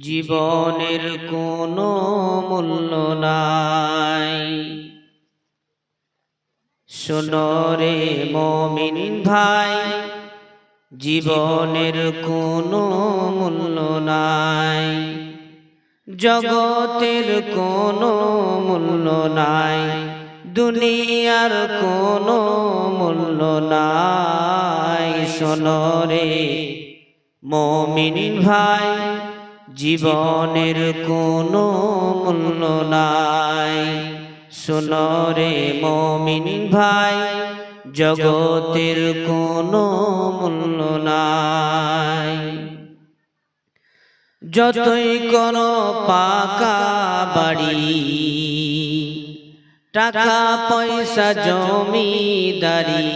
জীবনের কোনো মূল্য নাই। সোনরে মমিন ভাই, জীবনের কোনো মূল্য নাই। জগতের কোনো মূল্য নাই, দুনিয়ার কোনো মূল্য নাই। সোনরে মমিন ভাই জীবনের কোনো মূল্য নাই। সোনরে মমিন ভাই, জগতের কোনো মূল্য নাই। যতই কোনো পাকা বাড়ি, টাকা পয়সা জমিদারি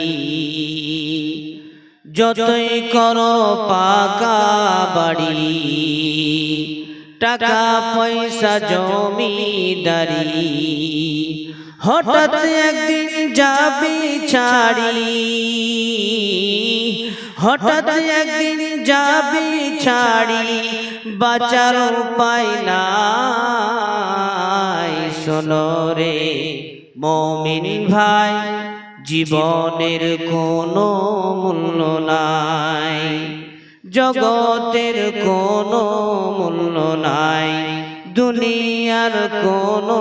যতই করো পাকা বাড়ি, টাকা পয়সা জমিদারি, হঠাৎ একদিন যাবি ছাড়ি, হঠাৎ একদিন যাবি ছাড়ি, বাঁচার উপায় নাই। সোনরে মমিন ভাই জীবনের কোনো মূল্য নাই। জগতের কোনো মূল্য নাই। দুনিয়ার কোনো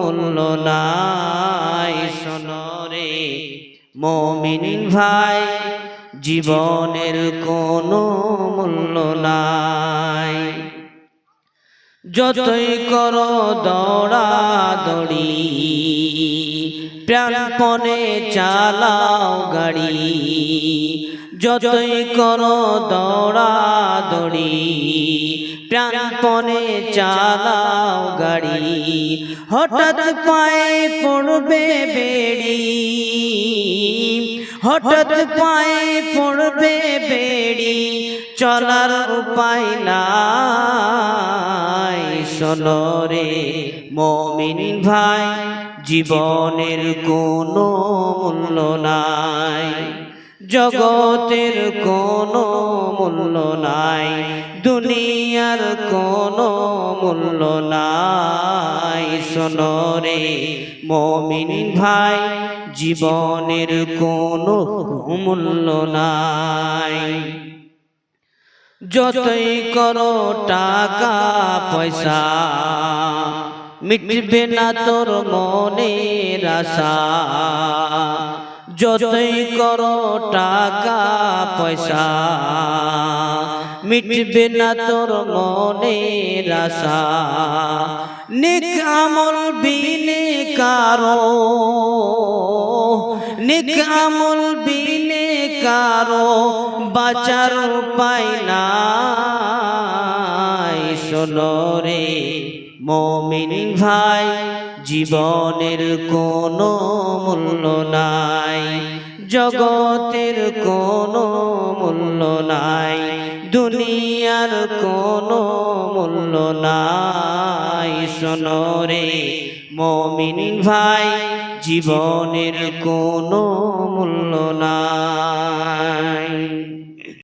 মূল্য নাই। সোনরে মমিন ভাই, জীবনের কোনো মূল্য নাই। যতই করো দৌড়া দড়ি, প্রাণপণে চালাও গাড়ি, যতই করো দৌড়া দড়ি, প্রাণপণে চালাও গাড়ি, হঠাৎ পায়ে পড়বে বেড়ি, হঠাৎ পায়ে পড়বে বেড়ি, চলার উপায় নাই। সোনরে মমিন ভাই, জীবনের কোনো মূল্য নাই। জগতের কোনো মূল্য নাই। দুনিয়ার কোনো মূল্য নাই। সোনরে মমিন ভাই, জীবনের কোনো মূল্য নাই। যতই করো টাকা, পয়সা, মিটবে না তোর মনের আশা। যতই করো টাকা, পয়সা, মিটবে না তোর মনের আশা। নিক আমল বিনে কারও, নিক আমল বিনে কারও বাঁচার উপায় নাই। সোনরে মমিন ভাই জীবনের কোনো মূল্য নাই। জগতের কোনো মূল্য নাই, দুনিয়ার কোনো মূল্য নাই। সোনরে মমিন ভাই, জীবনের কোনো মূল্য নাই।